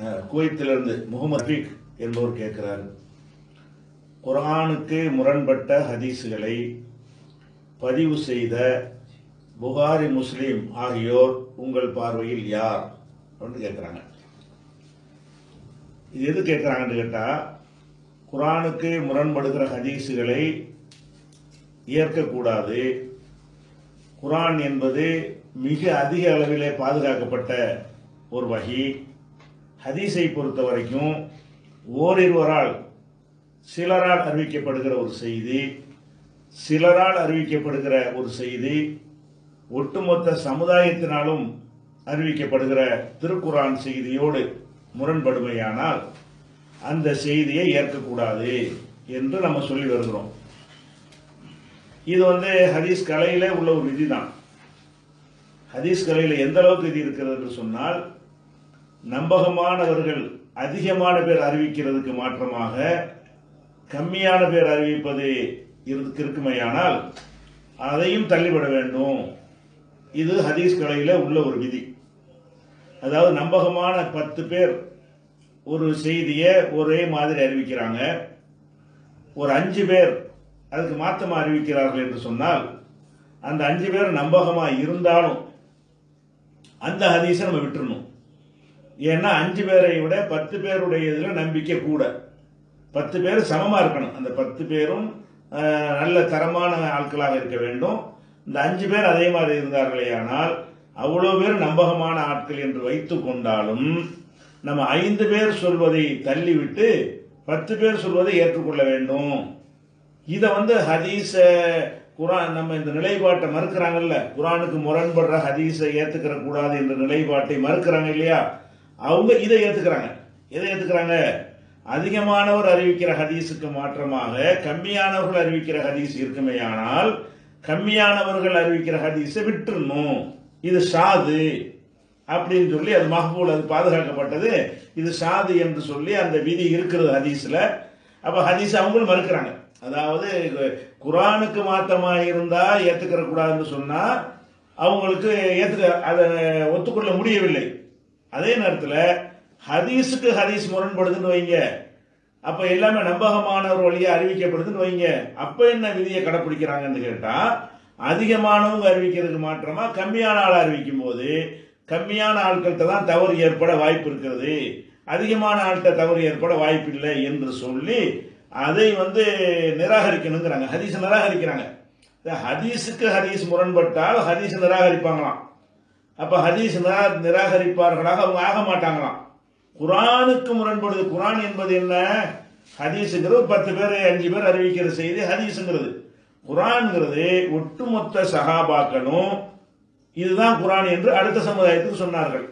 குவைத்திலிருந்து முகமது ரஃபீக் என்பவர் கேட்கிறார். குரானுக்கு முரண்பட்ட ஹதீஸுகளை பதிவு செய்த புகாரி முஸ்லீம் ஆகியோர் உங்கள் பார்வையில் யார்? அப்படின்னு கேட்குறாங்க. இது எது கேட்குறாங்கன்னு கேட்டால் குரானுக்கு முரண்படுகிற ஹதீஸுகளை ஏற்கக்கூடாது. குரான் என்பது மிக அதிக அளவிலே பாதுகாக்கப்பட்ட ஒரு வகை. ஹதீஸை பொறுத்த வரைக்கும் ஓரிருவரால் சிலரால் அறிவிக்கப்படுகிற ஒரு செய்தி சிலரால் அறிவிக்கப்படுகிற ஒரு செய்தி ஒட்டுமொத்த சமுதாயத்தினாலும் அறிவிக்கப்படுகிற திருக்குரான் செய்தியோடு முரண்படுமையானால் அந்த செய்தியை ஏற்கக்கூடாது என்று நம்ம சொல்லி வருகிறோம். இது வந்து ஹதீஸ் கலையில் உள்ள ஒரு விதி தான் ஹதீஸ் கலையில எந்த அளவுக்கு விதி இருக்கிறது என்று சொன்னால் நம்பகமானவர்கள் அதிகமான பேர் அறிவிக்கிறதுக்கு மாற்றமாக கம்மியான பேர் அறிவிப்பது இருக்குமையானால் அதையும் தள்ளிவிட வேண்டும். இது ஹதீஸ் கலையில் உள்ள ஒரு விதி. அதாவது நம்பகமான பத்து பேர் ஒரு செய்தியை ஒரே மாதிரி அறிவிக்கிறாங்க. ஒரு அஞ்சு பேர் அதுக்கு மாற்றமாக அறிவிக்கிறார்கள் என்று சொன்னால் அந்த அஞ்சு பேர் நம்பகமாக இருந்தாலும் அந்த ஹதீஸை நம்ம விட்டுறணும். ஏன்னா அஞ்சு பேரை விட பத்து பேருடைய இதில் நம்பிக்கை கூட. பத்து பேர் சமமாக இருக்கணும். அந்த பத்து பேரும் நல்ல தரமான ஆட்களாக இருக்க வேண்டும். இந்த அஞ்சு பேர் அதே மாதிரி இருந்தார்களே ஆனால் அவ்வளோ பேர் நம்பகமான ஆட்கள் என்று வைத்து கொண்டாலும் நம்ம ஐந்து பேர் சொல்வதை தள்ளிவிட்டு பத்து பேர் சொல்வதை ஏற்றுக்கொள்ள வேண்டும். இதை வந்து ஹதீஸ குரான் நம்ம இந்த நிலைப்பாட்டை மறுக்கிறாங்கல்ல. குரானுக்கு முரண்படுற ஹதீஸை ஏற்றுக்கிற கூடாது என்ற நிலைப்பாட்டை மறுக்கிறாங்க இல்லையா? அவங்க இதை ஏத்துக்கிறாங்க. எதை ஏத்துக்கிறாங்க? அதிகமானவர் அறிவிக்கிற ஹதீஸுக்கு மாற்றமாக கம்மியானவர்கள் அறிவிக்கிற ஹதீஸ் இருக்குமே ஆனால் கம்மியானவர்கள் அறிவிக்கிற ஹதீஸை விட்டுறணும். இது ஷாது அப்படின்னு சொல்லி அது மஹபூல் அது பாதுகாக்கப்பட்டது. இது ஷாது என்று சொல்லி அந்த விதி இருக்கிறது ஹதீஸில். அப்போ ஹதீஸ் அவங்களும் மறுக்கிறாங்க. அதாவது குரானுக்கு மாற்றமாக இருந்தால் ஏற்றுக்கிற கூடாதுன்னு சொன்னால் அவங்களுக்கு ஏற்றுக்க அதை ஒத்துக்கொள்ள முடியவில்லை. அதே நேரத்தில் ஹதீஸுக்கு ஹதீஸ் முரண்படுதுன்னு வைங்க. அப்ப எல்லாமே நம்பகமான ஒரு வழியா அறிவிக்கப்படுதுன்னு வைங்க. அப்ப என்ன விதியை கடைப்பிடிக்கிறாங்கன்னு கேட்டா அதிகமானவங்க அறிவிக்கிறதுக்கு மாற்றமா கம்மியான ஆள் அறிவிக்கும் போது கம்மியான ஆட்கள்கிட்ட தான் தவறு ஏற்பட வாய்ப்பு இருக்கிறது. அதிகமான ஆள்கிட்ட தவறு ஏற்பட வாய்ப்பு இல்லை என்று சொல்லி அதை வந்து நிராகரிக்கணுங்கிறாங்க. ஹதீஸை நிராகரிக்கிறாங்க. இந்த ஹதீஸுக்கு ஹதீஸ் முரண்பட்டால் ஹதீஸ் நிராகரிப்பாங்களாம். அப்ப ஹதீஸ்னா நிராகரிப்பார்களாக அவங்க ஆக மாட்டாங்களாம். குரானுக்கு முரண்படுது. குரான் என்பது என்ன? ஹதீஸுங்கிறது பத்து பேர் அஞ்சு பேர் அறிவிக்கிற செய்தி ஹதீஸுங்கிறது. குரான்ங்கிறது ஒட்டுமொத்த சகாபாக்களும் இதுதான் குரான் என்று அடுத்த சமுதாயத்துக்கு சொன்னார்கள்.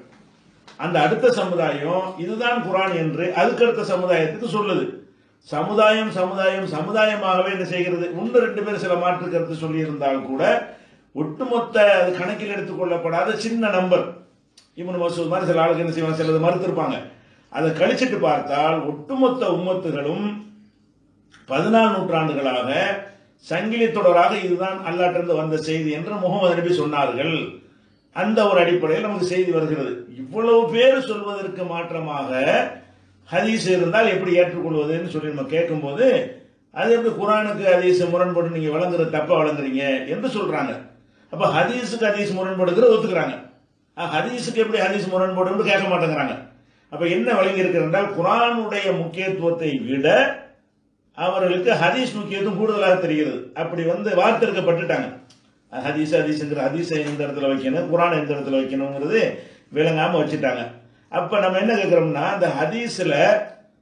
அந்த அடுத்த சமுதாயம் இதுதான் குரான் என்று அதுக்கடுத்த சமுதாயத்துக்கு சொல்லுது. சமுதாயம் சமுதாயம் சமுதாயமாகவே என்ன செய்கிறது? ஒன்று ரெண்டு பேர் சில மாற்று கருத்து சொல்லியிருந்தால் கூட ஒட்டுமொத்த அது கணக்கில் எடுத்துக்கொள்ளப்படாத சின்ன நம்பர். இவனு மசூத் மாதிரி சில ஆளுக்கு என்ன செய்வாங்க? சிலது மறுத்திருப்பாங்க. அதை கழிச்சிட்டு பார்த்தால் ஒட்டுமொத்த உம்மத்துகளும் பதினாலு நூற்றாண்டுகளாக சங்கிலி தொடராக இதுதான் அல்லாட்டிருந்து வந்த செய்தி என்று முகமது நபி சொன்னார்கள். அந்த ஒரு அடிப்படையில் நமக்கு செய்தி வருகிறது. இவ்வளவு பேர் சொல்வதற்கு மாற்றமாக ஹதீஸ் இருந்தால் எப்படி ஏற்றுக்கொள்வதுன்னு சொல்லி நம்ம கேட்கும்போது அது எப்படி குரானுக்கு ஹதீஸ் முரண்பட்டு நீங்கள் வழங்குற தப்பாக வழங்குறீங்க என்று சொல்கிறாங்க அப்ப ஹதீஸுக்கு ஹதீஸ் முரண்படுகிற ஒத்துக்கிறாங்க. ஹதீஸுக்கு எப்படி ஹதீஸ் முரண்படுன்னு கேட்க மாட்டேங்கிறாங்க. அப்ப என்ன வழங்கி இருக்கிறது குரானுடைய முக்கியத்துவத்தை விட அவர்களுக்கு ஹதீஸ் முக்கியத்துவம் கூடுதலாக தெரிகிறது. அப்படி வந்து வார்த்தெடுக்கப்பட்டுட்டாங்க. ஹதீஸ் ஹதீஸ்ங்கிற ஹதீஸை எந்த இடத்துல வைக்கணும் குரான் எந்த இடத்துல வைக்கணுங்கிறது விளங்காம வச்சுட்டாங்க. அப்ப நம்ம என்ன கேட்கிறோம்னா அந்த ஹதீஸ்ல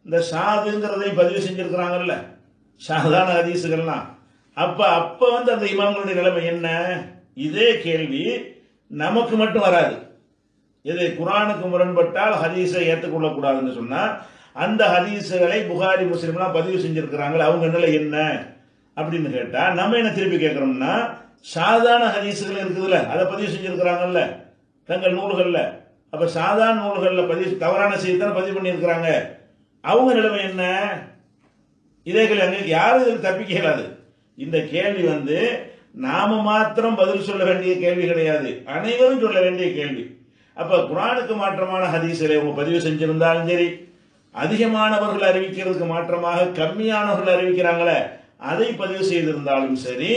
இந்த ஷாதுங்கிறதையும் பதிவு செஞ்சிருக்கிறாங்கல்ல. ஷாதான ஹதீஸுகள்லாம் அப்ப அப்ப வந்து அந்த இமாம்களுடைய நிலைமை என்ன? இதே கேள்வி நமக்கு மட்டும் வராது. இது குரானுக்கு முரண்பட்டால் ஹதீஸை ஏற்றுக்கொள்ளக்கூடாதுன்னு சொன்னா அந்த ஹதீஸுகளை புகாரி முஸ்லீம்லாம் பதிவு செஞ்சிருக்கிறாங்களே அவங்க நிலை என்ன அப்படின்னு கேட்டா நம்ம என்ன திருப்பி கேட்குறோம்னா சாதாரண ஹதீஸுகள் இருக்குதுல்ல அதை பதிவு செஞ்சிருக்கிறாங்கல்ல தங்கள் நூல்களில். அப்ப சாதாரண நூல்களில் பதிவு தவறான செய்தித்தான பதிவு பண்ணியிருக்கிறாங்க. அவங்க நிலைமை என்ன? இதே கேள்வி யாரும் இதுக்கு தப்பிக்க இயலாது இந்த கேள்வி வந்து நாம மாத்திரம் பதில் சொல்ல வேண்டிய கேள்வி கிடையாது. அனைவரும் சொல்ல வேண்டிய கேள்வி. அப்ப குரானுக்கு மாற்றமான ஹதீஸில் உங்க பதிவு செஞ்சிருந்தாலும் சரி அதிகமானவர்கள் அறிவிக்கிறதுக்கு மாற்றமாக கம்மியானவர்கள் அறிவிக்கிறாங்களே அதை பதிவு செய்திருந்தாலும் சரி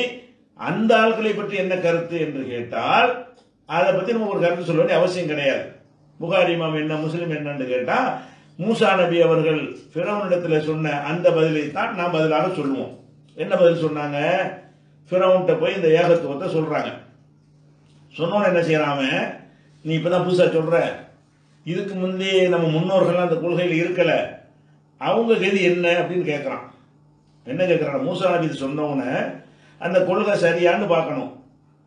அந்த ஆட்களை பற்றி என்ன கருத்து என்று கேட்டால் அதை பத்தி நம்ம ஒரு கருத்து சொல்ல வேண்டிய அவசியம் கிடையாது. புகாரி இமாம் என்ன முஸ்லிம் என்னன்னு கேட்டா மூசா நபி அவர்கள் பிறவனிடத்துல சொன்ன அந்த பதிலை தான் நாம் பதிலாக சொல்லுவோம். என்ன பதில் சொன்னாங்க? ஃபிரௌன்ட்ட போய் இந்த ஏகத்துவத்தை சொல்கிறாங்க சொன்னோன்னு என்ன செய்யறாம? நீ இப்போ தான் புதுசா சொல்கிற இதுக்கு முந்தைய நம்ம முன்னோர்கள்லாம் அந்த கொள்கையில் இருக்கலை. அவங்க கதி என்ன அப்படின்னு கேட்குறான் என்ன கேட்குறான் மூசா நபி இது சொன்னவன அந்த கொள்கை சரியான்னு பார்க்கணும்.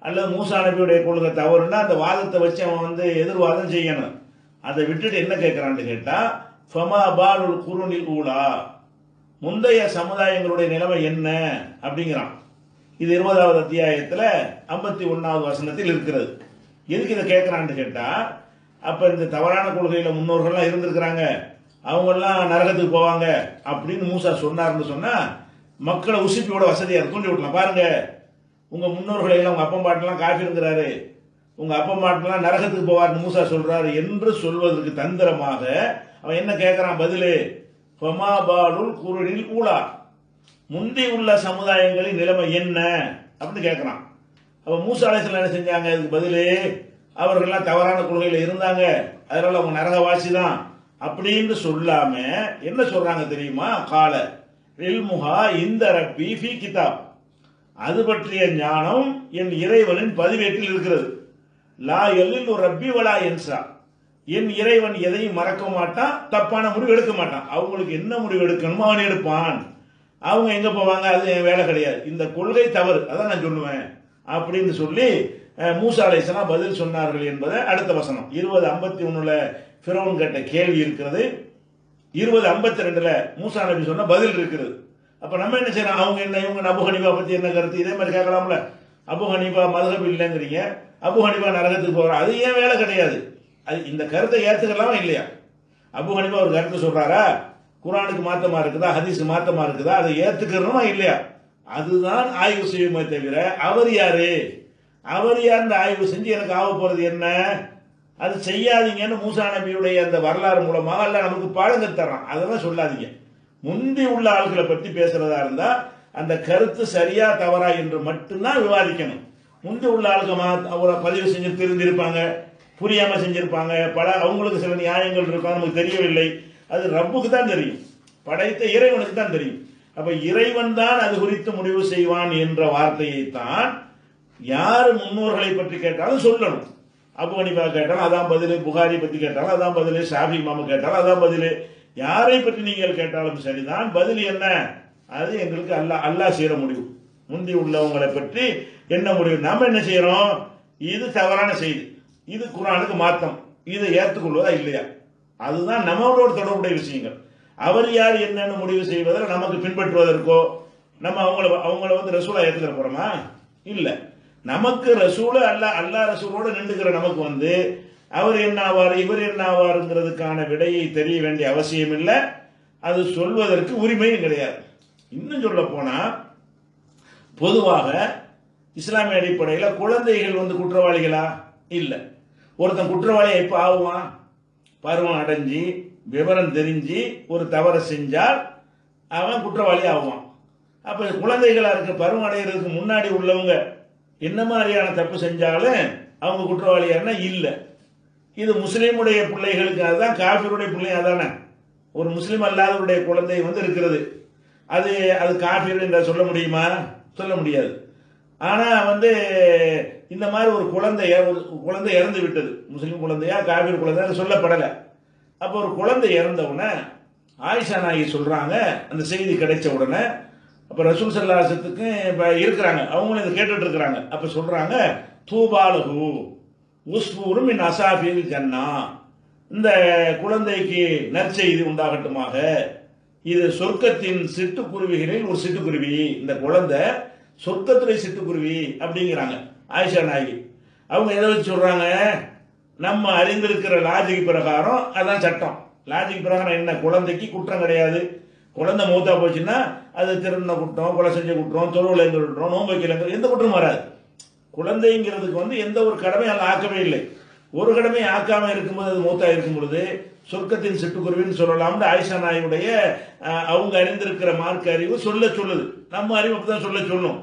அல்லது மூசா நபியுடைய கொள்கை தவறுனா அந்த வாதத்தை வச்சு அவன் வந்து எதிர்வாதம் செய்யணும். அதை விட்டுட்டு என்ன கேட்குறான்னு கேட்டால் ஃபமா பாலுல் குருனில் ஊலா. முந்தைய சமுதாயங்களுடைய நிலைமை என்ன? அப்படிங்கிறான். இது இருபதாவது அத்தியாயத்தில் ஐம்பத்தி ஒன்றாவது வசனத்தில் இருக்கிறது. எதுக்கு இதை கேட்குறான்னு கேட்டால் அப்போ இந்த தவறான கொள்கையில் முன்னோர்கள்லாம் இருந்திருக்கிறாங்க. அவங்கெல்லாம் நரகத்துக்கு போவாங்க அப்படின்னு மூசா சொன்னார்னு சொன்னால் மக்களை உசுப்பியோட வசதியாக இருக்கும். தூண்டி விடலாம் பாருங்க உங்கள் முன்னோர்களை எல்லாம் உங்க அப்பம் பாட்டெல்லாம் காஃபிருங்கிறாரு உங்கள் அப்பம் பாட்டெல்லாம் நரகத்துக்கு போவார்னு மூசா சொல்கிறாரு என்று சொல்வதற்கு தந்திரமாக அவன் என்ன கேட்குறான் பதிலு ஃபமா பாலுல் குருனில் முந்தி உள்ள சமுதாயங்களின் நிலைமை என்ன? அப்படின்னு கேட்கறான். அப்ப மூசா அலைசல் என்ன செஞ்சாங்க? இதுக்கு பதிலே அவர்கள்லாம் தவறான கொள்கையில இருந்தாங்க. அதனால அவங்க நரகவாசி தான். அப்படின்னு சொல்லாம என்ன சொல்றாங்க தெரியுமா? கால இல்முஹா இந்த ரப்பி ஃபி கிதாப். அது பற்றிய ஞானம் என் இறைவனின் பதிவேட்டில் இருக்கிறது. லா எல்லில் ஒரு ரப்பி வலா என்சா என் இறைவன் எதையும் மறக்க மாட்டான் தப்பான முடிவு எடுக்க மாட்டான். அவங்களுக்கு என்ன முடிவு எடுக்கணுமோ அவன் எடுப்பான். அவங்க எங்க போவாங்க? அது என் வேலை கிடையாது. இந்த கொள்கை தவறு. அதான் நான் சொல்லுவேன். அப்படின்னு சொல்லி மூசா அலைஹிஸ்ஸலாம் பதில் சொன்னார்கள் என்பதை அடுத்த வசனம். இருபது ஐம்பத்தி ஒண்ணுல ஃபிரோன் கேட்ட கேள்வி இருக்கிறது. இருபது ஐம்பத்தி ரெண்டுல மூசா நபி சொன்ன பதில் இருக்கிறது அப்ப நம்ம என்ன செய்யறோம்? அவங்க என்ன இவங்க அபு ஹனிபா பத்தி என்ன கருத்து? இதே மாதிரி கேட்கலாம்ல. அபு ஹனிபா மதுகப் இல்லைங்கிறீங்க. அபு ஹனிபா நரகத்துக்கு போறோம் அது ஏன் வேலை கிடையாது. அது இந்த கருத்தை ஏத்துக்கலாமா இல்லையா? அபு ஹனிபா ஒரு கருத்து சொல்றாரா? குரானுக்கு மாத்தமா இருக்குதா ஹதீஸுக்கு மாத்தமா இருக்குதா அதை ஏத்துக்கிறோமா இல்லையா? அதுதான் ஆய்வு செய்யுமே தவிர அவர் யாரு? அவர் யாருன்னு ஆய்வு செஞ்சு எனக்கு ஆக போறது என்ன? அது செய்யாதீங்கன்னு மூசா நபியுடைய அந்த வரலாறு மூலமாக அல்ல நமக்கு பாடங்க தர்றான். அதெல்லாம் சொல்லாதீங்க. முந்தி உள்ள ஆள்களை பற்றி பேசுறதா இருந்தா அந்த கருத்து சரியா தவறா என்று மட்டும்தான் விவாதிக்கணும். முந்தி உள்ள ஆளுங்க மா- அவரை பதிவு செஞ்சு தெரிஞ்சிருப்பாங்க புரியாம செஞ்சிருப்பாங்க. பல அவங்களுக்கு சில நியாயங்கள் இருக்கும் நமக்கு தெரியவில்லை. அது ரப்புக்கு தான் தெரியும். படைத்த இறைவனுக்கு தான் தெரியும். அப்ப இறைவன் தான் அது குறித்து முடிவு செய்வான் என்ற வார்த்தையை தான் யார் முன்னோர்களை பற்றி கேட்டாலும் சொல்லணும். அபு ஹனீஃபா கேட்டாலும் அதான் பதில் புகாரி பத்தி கேட்டாலும் அதான் பதில் ஷாஃபி மாமா கேட்டாலும் அதான் பதில். யாரை பற்றி நீங்கள் கேட்டாலும் சரிதான். பதில் என்ன? அது எங்களுக்கு அல்லாஹ் அல்லாஹ் செய்யற முடிவு. முந்தி உள்ளவங்களை பற்றி என்ன முடிவு? நாம என்ன செய்யறோம் இது தவறான செய்தி. இது குரானுக்கு மாத்தம். இதை ஏற்றுக்கொள்வதா இல்லையா? அதுதான் நம்மளோட தொடர்புடைய விஷயங்கள். அவர் யார் என்னன்னு முடிவு செய்வதில் நமக்கு பின்பற்றுவதற்கோ நம்ம அவங்கள அவங்கள வந்து ரசூலா ஏத்துக்கிற போறோமா? இல்ல. நமக்கு ரசூல அல்ல அல்லா ரசூலோட நின்றுக்கிற நமக்கு வந்து அவர் என்ன ஆவார் இவர் என்ன ஆவாருங்கிறதுக்கான விடையை தெரிய வேண்டிய அவசியம் இல்லை. அது சொல்வதற்கு உரிமையும் கிடையாது. இன்னும் சொல்ல போனா பொதுவாக இஸ்லாமிய அடிப்படையில் குழந்தைகள் வந்து குற்றவாளிகளா? இல்லை. ஒருத்தன் குற்றவாளியா எப்போ ஆகுவான்? பருவம் அடைஞ்சு விவரம் தெரிஞ்சு ஒரு தவறை செஞ்சால் அவன் குற்றவாளி ஆகுவான் அப்ப குழந்தைகளா இருக்க பருவம் அடைகிறதுக்கு முன்னாடி உள்ளவங்க என்ன மாதிரியான தப்பு செஞ்சாலும் அவங்க குற்றவாளியானா இல்லை. இது முஸ்லீமுடைய பிள்ளைகளுக்கு அதுதான் காபிருடைய பிள்ளை அதானே. ஒரு முஸ்லீம் அல்லாதவருடைய குழந்தை வந்து இருக்கிறது. அது அது காபீர் என்ற சொல்ல முடியுமா? சொல்ல முடியாது. ஆனால் வந்து இந்த மாதிரி ஒரு குழந்தை ஒரு குழந்தை இறந்து விட்டது. முஸ்லீம் குழந்தையா காபீர் குழந்தையா சொல்லப்படலை. அப்போ ஒரு குழந்தை இறந்த உடனே ஆயிஷா நாயகி சொல்கிறாங்க அந்த செய்தி கிடைச்ச உடனே அப்போ ரசூல் சல்லாசத்துக்கு இப்போ இருக்கிறாங்க. அவங்களும் இதை கேட்டுட்டு இருக்கிறாங்க. அப்போ சொல்கிறாங்க தூபாலகு உஸ்பூரும் இன் அசாபில் ஜன்னா. இந்த குழந்தைக்கு நற்செய்தி உண்டாகட்டுமாக. இது சொர்க்கத்தின் சிட்டுக்குருவிகளில் ஒரு சிட்டுக்குருவி. இந்த குழந்தை சொர்க்கத்துறை சிட்டுக்குருவி அப்படிங்கிறாங்க. ஆயிஷா நாயகி அவங்க எதை வச்சு சொல்றாங்க. நம்ம அறிந்திருக்கிற லாஜிக் பிரகாரம் அதான் சட்டம். லாஜிக் பிரகாரம் என்ன? குழந்தைக்கு குற்றம் கிடையாது. குழந்தை மூத்தா போச்சுன்னா அது திருடின குற்றம் கொலை செஞ்ச குற்றம் தொழுவில் எந்த குற்றம் நோன்பு வைக்கலங்க எந்த குற்றமும் வராது. குழந்தைங்கிறதுக்கு வந்து எந்த ஒரு கடமையும் அதில் ஆக்கவே இல்லை. ஒரு கடமை ஆக்காமல் இருக்கும்போது அது மூத்தா இருக்கும் பொழுது சொர்க்கத்தின் சிட்டுக்குருவின்னு சொல்லலாம்னு ஆயிஷா நாயுடைய அவங்க அறிந்திருக்கிற மார்க்க அறிவு சொல்ல சொல்லுது. நம்ம அறிவு அப்படிதான் சொல்ல சொல்லும்.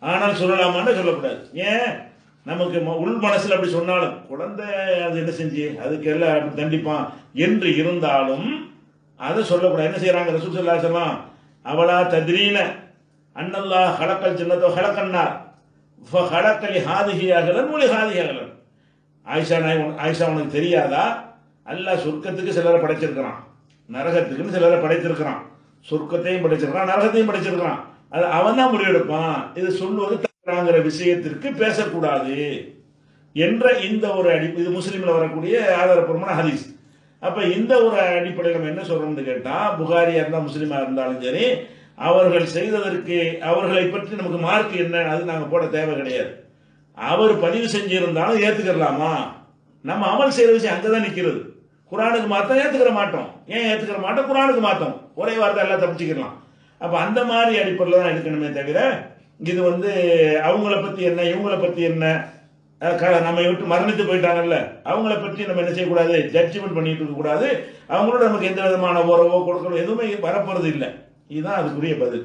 ஆனால் சொல்லலாமான்னு சொல்லக்கூடாது. ஏன்? நமக்கு ம- உள் மனசுல அப்படி சொன்னாலும் குழந்தை அது என்ன செஞ்சு? அதுக்கு எல்லாம் தண்டிப்பான். என்று இருந்தாலும் அதை சொல்லக்கூடாது. என்ன செய்யறாங்க ரசூல் ஸல்லல்லாஹு அவளா தத்ரீன அன்னல்லா ஹலக்கல் சின்னதோ ஹலக்கன்னார். ஹலக்கலி ஹாதிஹி ஆகலன் ஒளி ஹாதிஹி அகலன். ஆயிஷா நாய் ஆயிஷா உனக்கு தெரியாதா? அல்லா சொர்க்கத்துக்கு சிலரை படைச்சிருக்கிறான். நரகத்துக்குன்னு சிலரை படைத்திருக்கிறான். சொர்க்கத்தையும் படைச்சிருக்கிறான் நரகத்தையும் படைச்சிருக்கிறான். அது அவன் தான் முடிவெடுப்பான். இது சொல்லுவது தவறாங்கிற விஷயத்திற்கு பேசக்கூடாது என்ற இந்த ஒரு அடி இது முஸ்லீமில் வரக்கூடிய ஆதாரப்பூர்வமான ஹதீஸ். அப்போ இந்த ஒரு அடிப்படையில் நம்ம என்ன சொல்கிறோம்னு கேட்டால் புகாரியாக இருந்தால் முஸ்லீமாக இருந்தாலும் சரி அவர்கள் செய்ததற்கு அவர்களை பற்றி நமக்கு மார்க் என்ன அது நாங்கள் போட தேவை கிடையாது. அவர் பதிவு செஞ்சிருந்தாலும் ஏற்றுக்கிடலாமா நம்ம அமல் செய்கிற விஷயம் அங்கே தான் நிற்கிறது குரானுக்கு மாத்தம் ஏற்றுக்கிற மாட்டோம். ஏன் ஏற்றுக்கிற மாட்டோம்? குரானுக்கு மாற்றம் ஒரே வார்த்தை எல்லாம் தப்பிச்சுக்கலாம் அப்போ அந்த மாதிரி அடிப்படையில் தான் எடுக்கணுமே தவிர இது வந்து அவங்கள பற்றி என்ன இவங்கள பற்றி என்ன க- நம்ம விட்டு மரணித்து போயிட்டாங்கல்ல அவங்கள பற்றி நம்ம என்ன செய்யக்கூடாது? ஜட்ஜ்மெண்ட் பண்ணிட்டு இருக்கக்கூடாது. அவங்களோட நமக்கு எந்த விதமான உறவோ கொடுக்கணும் எதுவுமே வரப்போறது இல்லை. இதுதான் அதுக்குரிய பதில்.